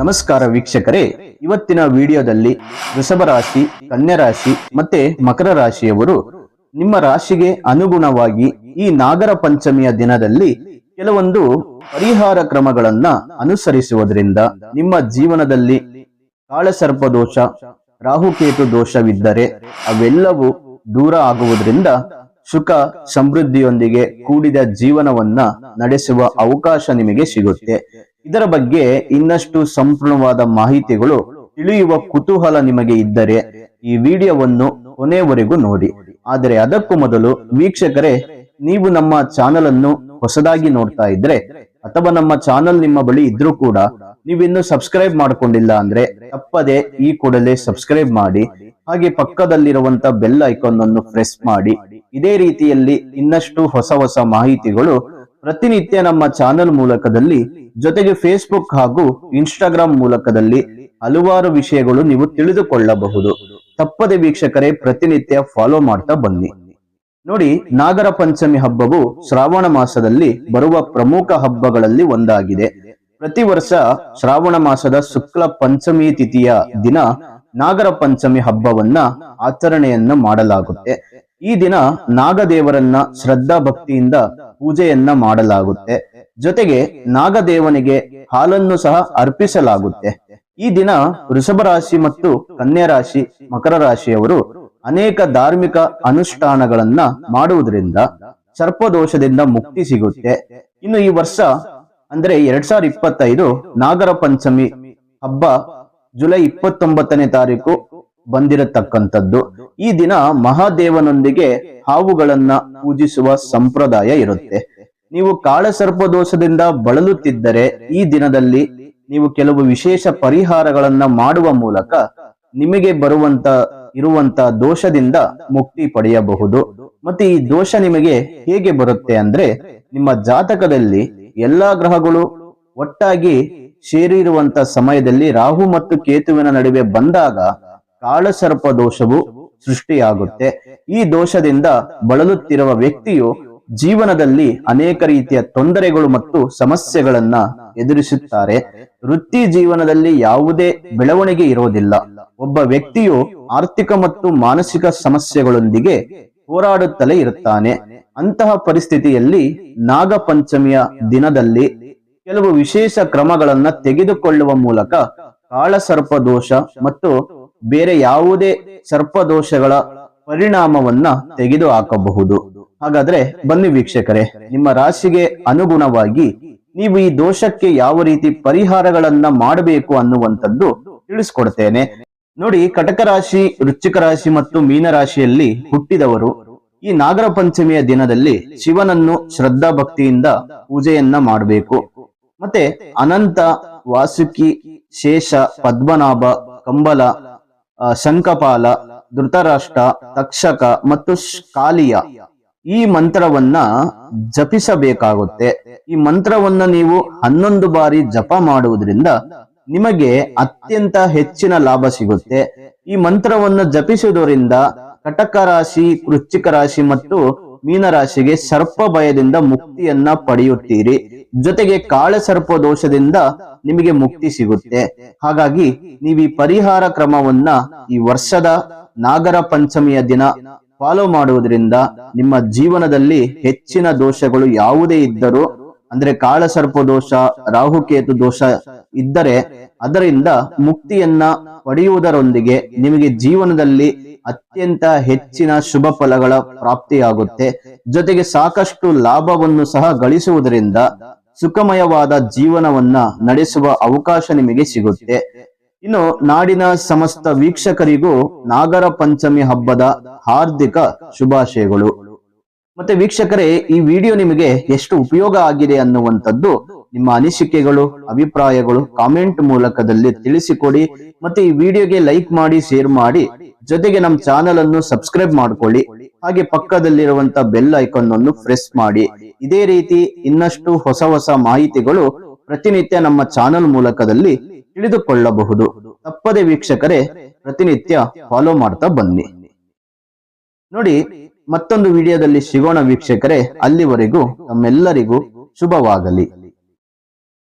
ನಮಸ್ಕಾರ ವೀಕ್ಷಕರೇ. ಇವತ್ತಿನ ವಿಡಿಯೋದಲ್ಲಿ ವೃಷಭ ರಾಶಿ, ಕನ್ಯಾ ರಾಶಿ ಮತ್ತೆ ಮಕರ ರಾಶಿಯವರು ನಿಮ್ಮ ರಾಶಿಗೆ ಅನುಗುಣವಾಗಿ ಈ ನಾಗರ ಪಂಚಮಿಯ ದಿನದಲ್ಲಿ ಕೆಲವೊಂದು ಪರಿಹಾರ ಕ್ರಮಗಳನ್ನ ಅನುಸರಿಸುವುದರಿಂದ ನಿಮ್ಮ ಜೀವನದಲ್ಲಿ ಕಾಳಸರ್ಪ ದೋಷ ರಾಹುಕೇತು ದೋಷವಿದ್ದರೆ ಅವೆಲ್ಲವೂ ದೂರ ಆಗುವುದರಿಂದ ಸುಖ ಸಮೃದ್ಧಿಯೊಂದಿಗೆ ಕೂಡಿದ ಜೀವನವನ್ನ ನಡೆಸುವ ಅವಕಾಶ ನಿಮಗೆ ಸಿಗುತ್ತೆ. ಇದರ ಬಗ್ಗೆ ಇನ್ನಷ್ಟು ಸಂಪೂರ್ಣವಾದ ಮಾಹಿತಿಗಳು ತಿಳಿಯುವ ಕುತೂಹಲ ನಿಮಗೆ ಇದ್ದರೆ ಈ ವಿಡಿಯೋವನ್ನು ಕೊನೆಯವರೆಗೂ ನೋಡಿ. ಆದರೆ ಅದಕ್ಕೂ ಮೊದಲು ವೀಕ್ಷಕರೇ, ನೀವು ನಮ್ಮ ಚಾನಲ್ ಅನ್ನು ಹೊಸದಾಗಿ ನೋಡ್ತಾ ಇದ್ರೆ ಅಥವಾ ನಮ್ಮ ಚಾನಲ್ ನಿಮ್ಮ ಬಳಿ ಇದ್ರೂ ಕೂಡ ನೀವಿನ್ನು ಸಬ್ಸ್ಕ್ರೈಬ್ ಮಾಡ್ಕೊಂಡಿಲ್ಲ ಅಂದ್ರೆ ತಪ್ಪದೆ ಈ ಕೂಡಲೇ ಸಬ್ಸ್ಕ್ರೈಬ್ ಮಾಡಿ, ಹಾಗೆ ಪಕ್ಕದಲ್ಲಿರುವಂತ ಬೆಲ್ ಐಕಾನ್ ಅನ್ನು ಪ್ರೆಸ್ ಮಾಡಿ. ಇದೇ ರೀತಿಯಲ್ಲಿ ಇನ್ನಷ್ಟು ಹೊಸ ಹೊಸ ಮಾಹಿತಿಗಳು ಪ್ರತಿನಿತ್ಯ ನಮ್ಮ ಚಾನೆಲ್ ಮೂಲಕದಲ್ಲಿ, ಜೊತೆಗೆ ಫೇಸ್ಬುಕ್ ಹಾಗೂ ಇನ್ಸ್ಟಾಗ್ರಾಂ ಮೂಲಕದಲ್ಲಿ ಹಲವಾರು ವಿಷಯಗಳು ನೀವು ತಿಳಿದುಕೊಳ್ಳಬಹುದು. ತಪ್ಪದೆ ವೀಕ್ಷಕರೇ, ಪ್ರತಿನಿತ್ಯ ಫಾಲೋ ಮಾಡ್ತಾ ಬನ್ನಿ. ನೋಡಿ, ನಾಗರ ಪಂಚಮಿ ಹಬ್ಬವು ಶ್ರಾವಣ ಮಾಸದಲ್ಲಿ ಬರುವ ಪ್ರಮುಖ ಹಬ್ಬಗಳಲ್ಲಿ ಒಂದಾಗಿದೆ. ಪ್ರತಿ ವರ್ಷ ಶ್ರಾವಣ ಮಾಸದ ಶುಕ್ಲ ಪಂಚಮಿ ತಿಥಿಯ ದಿನ ನಾಗರ ಪಂಚಮಿ ಹಬ್ಬವನ್ನ ಆಚರಣೆಯನ್ನ ಮಾಡಲಾಗುತ್ತೆ. ಈ ದಿನ ನಾಗದೇವರನ್ನ ಶ್ರದ್ಧಾ ಭಕ್ತಿಯಿಂದ ಪೂಜೆಯನ್ನ ಮಾಡಲಾಗುತ್ತೆ. ಜೊತೆಗೆ ನಾಗದೇವನಿಗೆ ಹಾಲನ್ನು ಸಹ ಅರ್ಪಿಸಲಾಗುತ್ತೆ. ಈ ದಿನ ವೃಷಭ ರಾಶಿ ಮತ್ತು ಕನ್ಯಾ ರಾಶಿ, ಮಕರ ರಾಶಿಯವರು ಅನೇಕ ಧಾರ್ಮಿಕ ಅನುಷ್ಠಾನಗಳನ್ನ ಮಾಡುವುದರಿಂದ ಸರ್ಪದೋಷದಿಂದ ಮುಕ್ತಿ ಸಿಗುತ್ತೆ. ಇನ್ನು ಈ ವರ್ಷ, ಅಂದ್ರೆ ಎರಡ್ ಸಾವಿರದ ಇಪ್ಪತ್ತೈದು ನಾಗರ ಪಂಚಮಿ ಹಬ್ಬ ಜುಲೈ ಇಪ್ಪತ್ತೊಂಬತ್ತನೇ ತಾರೀಕು ಬಂದಿರತಕ್ಕಂಥದ್ದು. ಈ ದಿನ ಮಹಾದೇವನೊಂದಿಗೆ ಹಾವುಗಳನ್ನ ಪೂಜಿಸುವ ಸಂಪ್ರದಾಯ ಇರುತ್ತೆ. ನೀವು ಕಾಳಸರ್ಪದೋಷದಿಂದ ಬಳಲುತ್ತಿದ್ದರೆ ಈ ದಿನದಲ್ಲಿ ನೀವು ಕೆಲವು ವಿಶೇಷ ಪರಿಹಾರಗಳನ್ನ ಮಾಡುವ ಮೂಲಕ ನಿಮಗೆ ಬರುವಂತ, ಇರುವಂತ ದೋಷದಿಂದ ಮುಕ್ತಿ ಪಡೆಯಬಹುದು. ಮತ್ತೆ ಈ ದೋಷ ನಿಮಗೆ ಹೇಗೆ ಬರುತ್ತೆ ಅಂದ್ರೆ ನಿಮ್ಮ ಜಾತಕದಲ್ಲಿ ಎಲ್ಲಾ ಗ್ರಹಗಳು ಒಟ್ಟಾಗಿ ಸೇರಿರುವಂತ ಸಮಯದಲ್ಲಿ ರಾಹು ಮತ್ತು ಕೇತುವಿನ ನಡುವೆ ಬಂದಾಗ ಕಾಳಸರ್ಪ ದೋಷವು ಸೃಷ್ಟಿಯಾಗುತ್ತೆ. ಈ ದೋಷದಿಂದ ಬಳಲುತ್ತಿರುವ ವ್ಯಕ್ತಿಯು ಜೀವನದಲ್ಲಿ ಅನೇಕ ರೀತಿಯ ತೊಂದರೆಗಳು ಮತ್ತು ಸಮಸ್ಯೆಗಳನ್ನ ಎದುರಿಸುತ್ತಾರೆ. ವೃತ್ತಿ ಜೀವನದಲ್ಲಿ ಯಾವುದೇ ಬೆಳವಣಿಗೆ ಇರೋದಿಲ್ಲ ಒಬ್ಬ ವ್ಯಕ್ತಿಯು ಆರ್ಥಿಕ ಮತ್ತು ಮಾನಸಿಕ ಸಮಸ್ಯೆಗಳೊಂದಿಗೆ ಹೋರಾಡುತ್ತಲೇ ಇರುತ್ತಾನೆ. ಅಂತಹ ಪರಿಸ್ಥಿತಿಯಲ್ಲಿ ನಾಗಪಂಚಮಿಯ ದಿನದಲ್ಲಿ ಕೆಲವು ವಿಶೇಷ ಕ್ರಮಗಳನ್ನ ತೆಗೆದುಕೊಳ್ಳುವ ಮೂಲಕ ಕಾಳಸರ್ಪ ದೋಷ ಮತ್ತು ಬೇರೆ ಯಾವುದೇ ಸರ್ಪದೋಷಗಳ ಪರಿಣಾಮವನ್ನ ತೆಗೆದು ಹಾಕಬಹುದು ಹಾಗಾದ್ರೆ ಬನ್ನಿ ವೀಕ್ಷಕರೇ, ನಿಮ್ಮ ರಾಶಿಗೆ ಅನುಗುಣವಾಗಿ ನೀವು ಈ ದೋಷಕ್ಕೆ ಯಾವ ರೀತಿ ಪರಿಹಾರಗಳನ್ನ ಮಾಡಬೇಕು ಅನ್ನುವಂಥದ್ದು ತಿಳಿಸ್ಕೊಡ್ತೇನೆ. ನೋಡಿ, ಕಟಕ ರಾಶಿ, ವೃಶ್ಚಿಕ ರಾಶಿ ಮತ್ತು ಮೀನರಾಶಿಯಲ್ಲಿ ಹುಟ್ಟಿದವರು ಈ ನಾಗರ ಪಂಚಮಿಯ ದಿನದಲ್ಲಿ ಶಿವನನ್ನು ಶ್ರದ್ಧಾ ಭಕ್ತಿಯಿಂದ ಪೂಜೆಯನ್ನ ಮಾಡಬೇಕು. ಮತ್ತೆ ಅನಂತ, ವಾಸುಕಿ, ಶೇಷ, ಪದ್ಮನಾಭ, ಕಂಬಲ ಆ, ಶಂಖಪಾಲ ಧೃತರಾಷ್ಟ್ರ ತಕ್ಷಕ ಮತ್ತು ಕಾಲಿಯ ಈ ಮಂತ್ರವನ್ನ ಜಪಿಸಬೇಕಾಗುತ್ತೆ. ಈ ಮಂತ್ರವನ್ನ ನೀವು ಹನ್ನೊಂದು ಬಾರಿ ಜಪ ಮಾಡುವುದರಿಂದ ನಿಮಗೆ ಅತ್ಯಂತ ಹೆಚ್ಚಿನ ಲಾಭ ಸಿಗುತ್ತೆ. ಈ ಮಂತ್ರವನ್ನು ಜಪಿಸುವುದರಿಂದ ಕಟಕ ರಾಶಿ ವೃಶ್ಚಿಕ ರಾಶಿ ಮತ್ತು ಮೀನರಾಶಿಗೆ ಸರ್ಪ ಭಯದಿಂದ ಮುಕ್ತಿಯನ್ನ ಪಡೆಯುತ್ತೀರಿ. ಜೊತೆಗೆ ಕಾಳಸರ್ಪ ದೋಷದಿಂದ ನಿಮಗೆ ಮುಕ್ತಿ ಸಿಗುತ್ತೆ. ಹಾಗಾಗಿ ನೀವು ಈ ಪರಿಹಾರ ಕ್ರಮವನ್ನ ಈ ವರ್ಷದ ನಾಗರ ಪಂಚಮಿಯ ದಿನ ಫಾಲೋ ಮಾಡುವುದರಿಂದ ನಿಮ್ಮ ಜೀವನದಲ್ಲಿ ಹೆಚ್ಚಿನ ದೋಷಗಳು ಯಾವುದೇ ಇದ್ದರೂ, ಅಂದ್ರೆ ಕಾಳಸರ್ಪ ದೋಷ ರಾಹುಕೇತು ದೋಷ ಇದ್ದರೆ ಅದರಿಂದ ಮುಕ್ತಿಯನ್ನ ಪಡೆಯುವುದರೊಂದಿಗೆ ನಿಮಗೆ ಜೀವನದಲ್ಲಿ ಅತ್ಯಂತ ಹೆಚ್ಚಿನ ಶುಭ ಫಲಗಳ ಪ್ರಾಪ್ತಿಯಾಗುತ್ತೆ. ಜೊತೆಗೆ ಸಾಕಷ್ಟು ಲಾಭವನ್ನು ಸಹ ಗಳಿಸುವುದರಿಂದ ಸುಖಮಯವಾದ ಜೀವನವನ್ನ ನಡೆಸುವ ಅವಕಾಶ ನಿಮಗೆ ಸಿಗುತ್ತೆ. ಇನ್ನು ನಾಡಿನ ಸಮಸ್ತ ವೀಕ್ಷಕರಿಗೂ ನಾಗರ ಪಂಚಮಿ ಹಬ್ಬದ ಹಾರ್ದಿಕ ಶುಭಾಶಯಗಳು. ಮತ್ತೆ ವೀಕ್ಷಕರೇ, ಈ ವಿಡಿಯೋ ನಿಮಗೆ ಎಷ್ಟು ಉಪಯೋಗ ಆಗಿದೆ ಅನ್ನುವಂಥದ್ದು ನಿಮ್ಮ ಅನಿಸಿಕೆಗಳು, ಅಭಿಪ್ರಾಯಗಳು ಕಾಮೆಂಟ್ ಮೂಲಕದಲ್ಲಿ ತಿಳಿಸಿಕೊಡಿ. ಮತ್ತೆ ಈ ವಿಡಿಯೋಗೆ ಲೈಕ್ ಮಾಡಿ, ಶೇರ್ ಮಾಡಿ. ಜೊತೆಗೆ ನಮ್ಮ ಚಾನೆಲ್ ಅನ್ನು ಸಬ್ಸ್ಕ್ರೈಬ್ ಮಾಡ್ಕೊಳ್ಳಿ. ಹಾಗೆ ಪಕ್ಕದಲ್ಲಿರುವಂತ ಬೆಲ್ ಐಕಾನ್ ಅನ್ನು ಪ್ರೆಸ್ ಮಾಡಿ. ಇದೇ ರೀತಿ ಇನ್ನಷ್ಟು ಹೊಸ ಹೊಸ ಮಾಹಿತಿಗಳು ಪ್ರತಿನಿತ್ಯ ನಮ್ಮ ಚಾನೆಲ್ ಮೂಲಕದಲ್ಲಿ ತಿಳಿದುಕೊಳ್ಳಬಹುದು. ತಪ್ಪದೆ ವೀಕ್ಷಕರೇ, ಪ್ರತಿನಿತ್ಯ ಫಾಲೋ ಮಾಡ್ತಾ ಬನ್ನಿ. ನೋಡಿ, ಮತ್ತೊಂದು ವಿಡಿಯೋದಲ್ಲಿ ಸಿಗೋಣ ವೀಕ್ಷಕರೇ. ಅಲ್ಲಿವರೆಗೂ ನಮ್ಮೆಲ್ಲರಿಗೂ ಶುಭವಾಗಲಿ.